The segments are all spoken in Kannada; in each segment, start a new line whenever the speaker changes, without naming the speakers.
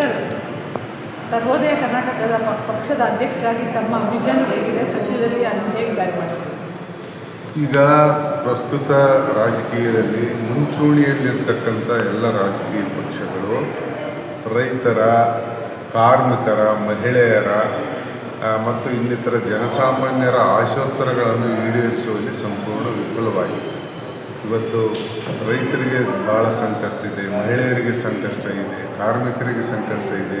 ಕನ್ನಡದ ಕರ್ನಾಟಕದ ಪಕ್ಷದ ಅಧ್ಯಕ್ಷರಾಗಿ ತಮ್ಮ ವಿಷನ್ ಹೇಗಿದೆ? ಸದ್ಯದಲ್ಲಿ ಅದನ್ನು ಹೇಗೆ ಜಾರಿ
ಈಗ ಪ್ರಸ್ತುತ ರಾಜಕೀಯದಲ್ಲಿ ಮುಂಚೂಣಿಯಲ್ಲಿರ್ತಕ್ಕಂಥ ಎಲ್ಲ ರಾಜಕೀಯ ಪಕ್ಷಗಳು, ರೈತರ, ಕಾರ್ಮಿಕರ, ಮಹಿಳೆಯರ ಮತ್ತು ಇನ್ನಿತರ ಜನಸಾಮಾನ್ಯರ ಆಶೋತ್ತರಗಳನ್ನು ಈಡೇರಿಸುವಲ್ಲಿ ಸಂಪೂರ್ಣ ವಿಫಲವಾಗಿದೆ. ಇವತ್ತು ರೈತರಿಗೆ ಭಾಳ ಸಂಕಷ್ಟ ಇದೆ, ಮಹಿಳೆಯರಿಗೆ ಸಂಕಷ್ಟ ಇದೆ, ಕಾರ್ಮಿಕರಿಗೆ ಸಂಕಷ್ಟ ಇದೆ.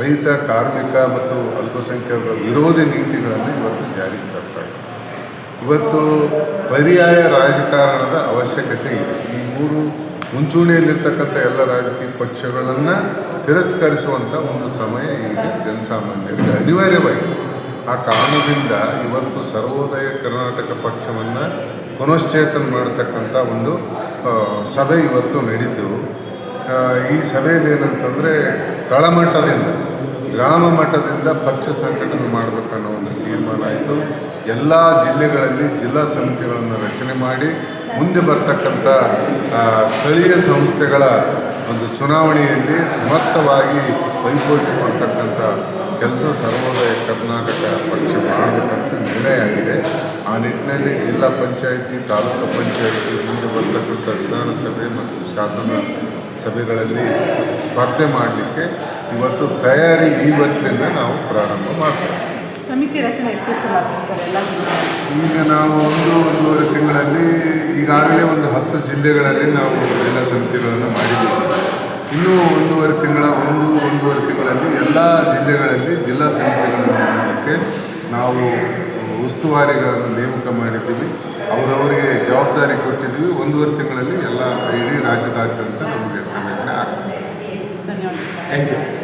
ರೈತ, ಕಾರ್ಮಿಕ ಮತ್ತು ಅಲ್ಪಸಂಖ್ಯಾತರ ವಿರೋಧಿ ನೀತಿಗಳನ್ನು ಇವತ್ತು ಜಾರಿಗೆ ತರ್ತಾರೆ ಇವತ್ತು ಪರ್ಯಾಯ ರಾಜಕಾರಣದ ಅವಶ್ಯಕತೆ ಇದೆ. ಈ ಮೂರು ಮುಂಚೂಣಿಯಲ್ಲಿರ್ತಕ್ಕಂಥ ಎಲ್ಲ ರಾಜಕೀಯ ಪಕ್ಷಗಳನ್ನು ತಿರಸ್ಕರಿಸುವಂಥ ಒಂದು ಸಮಯ ಈಗ ಜನಸಾಮಾನ್ಯರಿಗೆ ಅನಿವಾರ್ಯವಾಗಿದೆ. ಆ ಕಾರಣದಿಂದ ಇವತ್ತು ಸರ್ವೋದಯ ಕರ್ನಾಟಕ ಪಕ್ಷವನ್ನು ಪುನಶ್ಚೇತನ ಮಾಡತಕ್ಕಂಥ ಒಂದು ಸಭೆ ಇವತ್ತು ನಡೀತು. ಈ ಸಭೆಯಲ್ಲಿ ಏನಂತಂದರೆ ತಳಮಟ್ಟದಿಂದ, ಗ್ರಾಮ ಮಟ್ಟದಿಂದ ಪಕ್ಷ ಸಂಘಟನೆ ಮಾಡಬೇಕನ್ನೋ ಒಂದು ತೀರ್ಮಾನ ಆಯಿತು. ಎಲ್ಲ ಜಿಲ್ಲೆಗಳಲ್ಲಿ ಜಿಲ್ಲಾ ಸಮಿತಿಗಳನ್ನು ರಚನೆ ಮಾಡಿ, ಮುಂದೆ ಬರ್ತಕ್ಕಂಥ ಸ್ಥಳೀಯ ಸಂಸ್ಥೆಗಳ ಒಂದು ಚುನಾವಣೆಯಲ್ಲಿ ಸಮರ್ಥವಾಗಿ ಪೈಪೋಟಿ ಕೊಡ್ತಕ್ಕಂಥ ಕೆಲಸ ಸರ್ವೋದಯ ಕರ್ನಾಟಕ ಪಕ್ಷ ಮಾಡಬೇಕಂತ ನಿರ್ಣಯ ಆಗಿದೆ ಆ ನಿಟ್ಟಿನಲ್ಲಿ ಜಿಲ್ಲಾ ಪಂಚಾಯಿತಿ ತಾಲೂಕು ಪಂಚಾಯಿತಿ ಮುಂದೆ ಬರ್ತಕ್ಕಂಥ ವಿಧಾನಸಭೆ ಮತ್ತು ಶಾಸನ ಸಭೆಗಳಲ್ಲಿ ಸ್ಪರ್ಧೆ ಮಾಡಲಿಕ್ಕೆ ಇವತ್ತು ತಯಾರಿ ಇವತ್ತಿನಿಂದ ನಾವು ಪ್ರಾರಂಭ ಮಾಡ್ತೇವೆ.
ಸಮಿತಿ ರಚನೆ
ಈಗ ನಾವು ಒಂದು ಒಂದೂವರೆ ತಿಂಗಳಲ್ಲಿ ಈಗಾಗಲೇ ಒಂದು ಹತ್ತು ಜಿಲ್ಲೆಗಳಲ್ಲಿ ನಾವು ಜಿಲ್ಲಾ ಸಮಿತಿಗಳನ್ನು ಮಾಡಿದ್ದೀವಿ. ಇನ್ನೂ ಒಂದೂವರೆ ತಿಂಗಳ ಒಂದು ಒಂದೂವರೆ ತಿಂಗಳಲ್ಲಿ ಎಲ್ಲ ಜಿಲ್ಲೆಗಳಲ್ಲಿ ಜಿಲ್ಲಾ ಸಮಿತಿಗಳನ್ನು ಮಾಡೋಕ್ಕೆ ನಾವು ಉಸ್ತುವಾರಿಗಳನ್ನು ನೇಮಕ ಮಾಡಿದ್ದೀವಿ. ಅವರವರಿಗೆ ಜವಾಬ್ದಾರಿ ಕೊಟ್ಟಿದ್ದೀವಿ. ಒಂದೂವರೆ ತಿಂಗಳಲ್ಲಿ ಎಲ್ಲ ಇಡೀ ರಾಜ್ಯದಾದ್ಯಂತ ನಮಗೆ ಸಂಘಟನೆ ಆಗ್ತದೆ.
Thank you